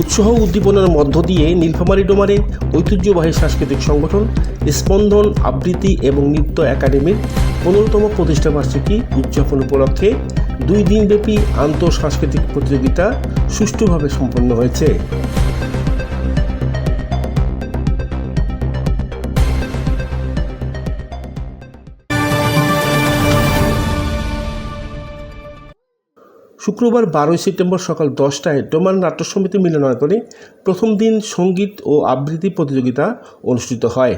উৎসাহ উদ্দীপনার মধ্য দিয়ে নীলফামারী ডোমারে ঐতিহ্যবাহী সাংস্কৃতিক সংগঠন স্পন্দন, আবৃত্তি এবং নৃত্য একাডেমির পনেরোতম প্রতিষ্ঠাবার্ষিকী উদযাপন উপলক্ষে দুই দিনব্যাপী আন্তঃসাংস্কৃতিক প্রতিযোগিতা সুষ্ঠুভাবে সম্পন্ন হয়েছে। শুক্রবার বারোই সেপ্টেম্বর সকাল দশটায় ডোমান নাট্য সমিতি মিলনায়তনে প্রথম দিন সংগীত ও আবৃত্তি প্রতিযোগিতা অনুষ্ঠিত হয়।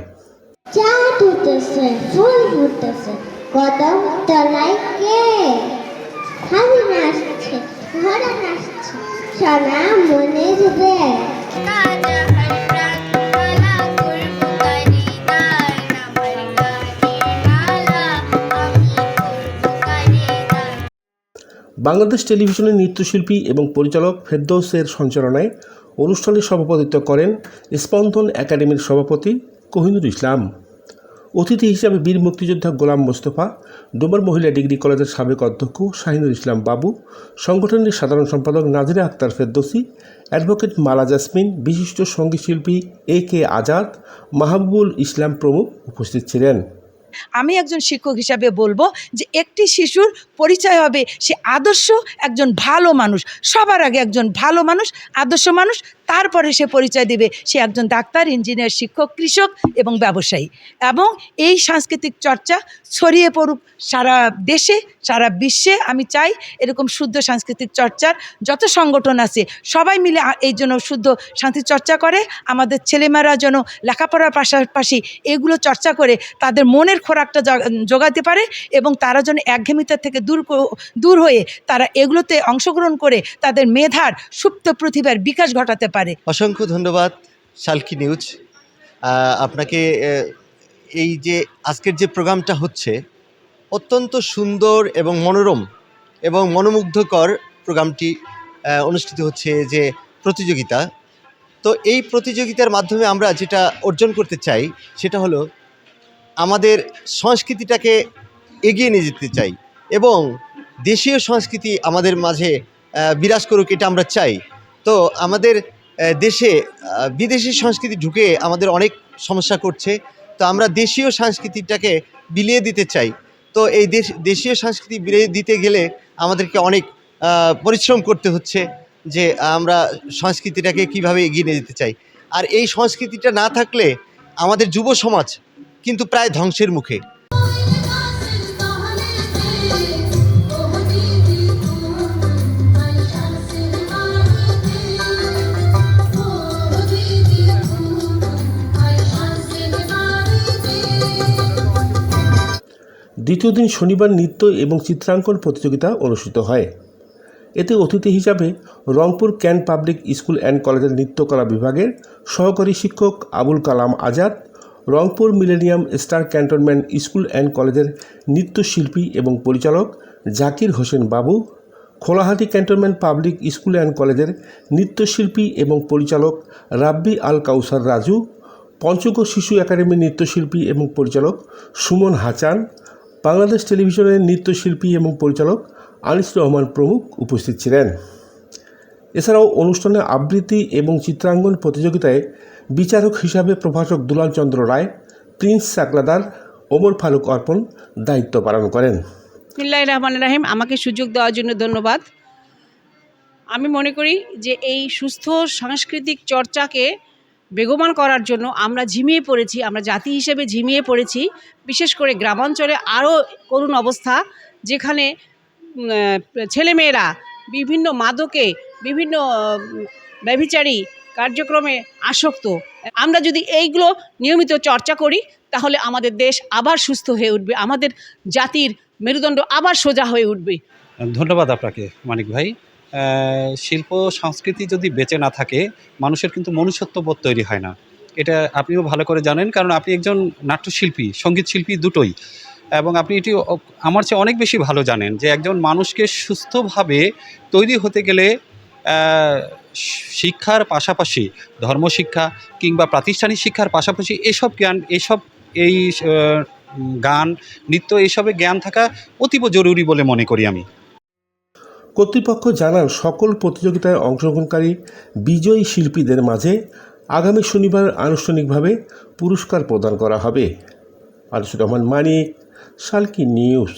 সোনা মনে রে বাংলাদেশ টেলিভিশনের নৃত্যশিল্পী এবং পরিচালক ফেরদৌসের সঞ্চালনায় অনুষ্ঠানে সভাপতিত্ব করেন স্পন্দন একাডেমির সভাপতি কোহিনুর ইসলাম। অতিথি হিসাবে বীর মুক্তিযোদ্ধা গোলাম মোস্তফা, ডোমার মহিলা ডিগ্রি কলেজের সাবেক অধ্যক্ষ শাহিনুর ইসলাম বাবু, সংগঠনের সাধারণ সম্পাদক নাজিরা আক্তার ফেরদৌসি, অ্যাডভোকেট মালা জাসমিন, বিশিষ্ট সঙ্গীতশিল্পী এ কে আজাদ, মাহবুবুল ইসলাম প্রমুখ উপস্থিত ছিলেন। আমি একজন শিক্ষক হিসাবে বলব যে একটি শিশুর পরিচয় হবে সে আদর্শ একজন ভালো মানুষ। সবার আগে একজন ভালো মানুষ, আদর্শ মানুষ তারপরে সে পরিচয় দেবে। সে একজন ডাক্তার, ইঞ্জিনিয়ার, শিক্ষক, কৃষক এবং ব্যবসায়ী। এবং এই সাংস্কৃতিক চর্চা ছড়িয়ে পড়ুক সারা দেশে, সারা বিশ্বে আমি চাই এরকম শুদ্ধ সাংস্কৃতিক চর্চার যত সংগঠন আছে, সবাই মিলে এই জন্য শুদ্ধ সাংস্কৃতিক চর্চা করে, আমাদের ছেলেমেয়েরা যেন লেখাপড়ার পাশাপাশি এগুলো চর্চা করে, তাদের মনের খোরাকটা জগ- জোগাতে পারে এবং তারা যেন একঘেমিতা থেকে দূর দূর হয়ে তারা এগুলোতে অংশগ্রহণ করে তাদের মেধার সুপ্ত প্রতিভার বিকাশ ঘটাতে পারে। অসংখ্য ধন্যবাদ শালকি নিউজ। আপনাকে এই যে আজকের যে প্রোগ্রামটা হচ্ছে, অত্যন্ত সুন্দর এবং মনোরম এবং মনোমুগ্ধকর প্রোগ্রামটি অনুষ্ঠিত হচ্ছে যে প্রতিযোগিতা। তো এই প্রতিযোগিতার মাধ্যমে আমরা যেটা অর্জন করতে চাই, সেটা হলো আমাদের সংস্কৃতিটাকে এগিয়ে নিয়ে যেতে চাই এবং দেশীয় সংস্কৃতি আমাদের মাঝে বিরাজ করুক, এটা আমরা চাই। তো আমাদের দেশে বিদেশি সংস্কৃতি ঢুকে আমাদের অনেক সমস্যা করছে। তো আমরা দেশীয় সংস্কৃতিটাকে বিলিয়ে দিতে চাই। তো এই দেশ, দেশীয় সংস্কৃতি বিলিয়ে দিতে গেলে আমাদেরকে অনেক পরিশ্রম করতে হচ্ছে যে আমরা সংস্কৃতিটাকে কীভাবে এগিয়ে নিয়ে যেতে চাই। আর এই সংস্কৃতিটা না থাকলে আমাদের যুব সমাজ কিন্তু প্রায় ধ্বংসের মুখে। দ্বিতীয় দিন শনিবার নৃত্য এবং চিত্রাঙ্কন প্রতিযোগিতা অনুষ্ঠিত হয়। এতে অতিথি হিসাবে Rangpur Cant Public School and কলেজের নৃত্যকলা বিভাগের সহকারী শিক্ষক Abul Kalam Azad, Rangpur Millennium Star Cantonment School and কলেজের নৃত্যশিল্পী এবং পরিচালক Zakir Hossain Babu, Kholahati Cantonment Public School and কলেজের নৃত্যশিল্পী এবং পরিচালক রাব্বি আল কাউসার রাজু, পঞ্চগড় শিশু একাডেমির নৃত্যশিল্পী এবং পরিচালক সুমন হাচান বাংলাদেশ টেলিভিশনের নৃত্যশিল্পী এবং পরিচালক আনিস রহমান প্রমুখ উপস্থিত ছিলেন। এছাড়াও অনুষ্ঠানে আবৃত্তি এবং চিত্রাঙ্কন প্রতিযোগিতায় বিচারক হিসাবে প্রভাষক দুলাল চন্দ্র রায়, প্রিন্স সাকলাদার, ওমর ফারুক অর্পণ দায়িত্ব পালন করেন। বিসমিল্লাহ রহমান রাহিম, আমাকে সুযোগ দেওয়ার জন্য ধন্যবাদ। আমি মনে করি যে এই সুস্থ সাংস্কৃতিক চর্চাকে বেগবান করার জন্য আমরা ঝিমিয়ে পড়েছি, আমরা জাতি হিসেবে ঝিমিয়ে পড়েছি। বিশেষ করে গ্রামাঞ্চলে আরও করুণ অবস্থা, যেখানে ছেলেমেয়েরা বিভিন্ন মাদকে, বিভিন্ন ব্যভিচারী কার্যক্রমে আসক্ত। আমরা যদি এইগুলো নিয়মিত চর্চা করি, তাহলে আমাদের দেশ আবার সুস্থ হয়ে উঠবে, আমাদের জাতির মেরুদণ্ড আবার সোজা হয়ে উঠবে। ধন্যবাদ আপনাকে, মানিক ভাই। শিল্প সংস্কৃতি যদি বেঁচে না থাকে, মানুষের কিন্তু মনুষ্যত্ববোধ তৈরি হয় না। এটা আপনিও ভালো করে জানেন, কারণ আপনি একজন নাট্যশিল্পী, সংগীত শিল্পী দুটোই। এবং আপনি এটি আমার চেয়ে অনেক বেশি ভালো জানেন যে একজন মানুষকে সুস্থভাবে তৈরি হতে গেলে শিক্ষার পাশাপাশি ধর্মশিক্ষা কিংবা প্রাতিষ্ঠানিক শিক্ষার পাশাপাশি এসব জ্ঞান, এসব এই গান, নৃত্য এইসবে জ্ঞান থাকা অতীব জরুরি বলে মনে করি আমি। কর্তৃপক্ষ জানান সকল প্রতিযোগিতায় অংশগ্রহণকারী বিজয়ী শিল্পীদের মাঝে আগামী শনিবার আনুষ্ঠানিকভাবে পুরস্কার প্রদান করা হবে। আনিসুর রহমান মানিক সালকি নিউজ।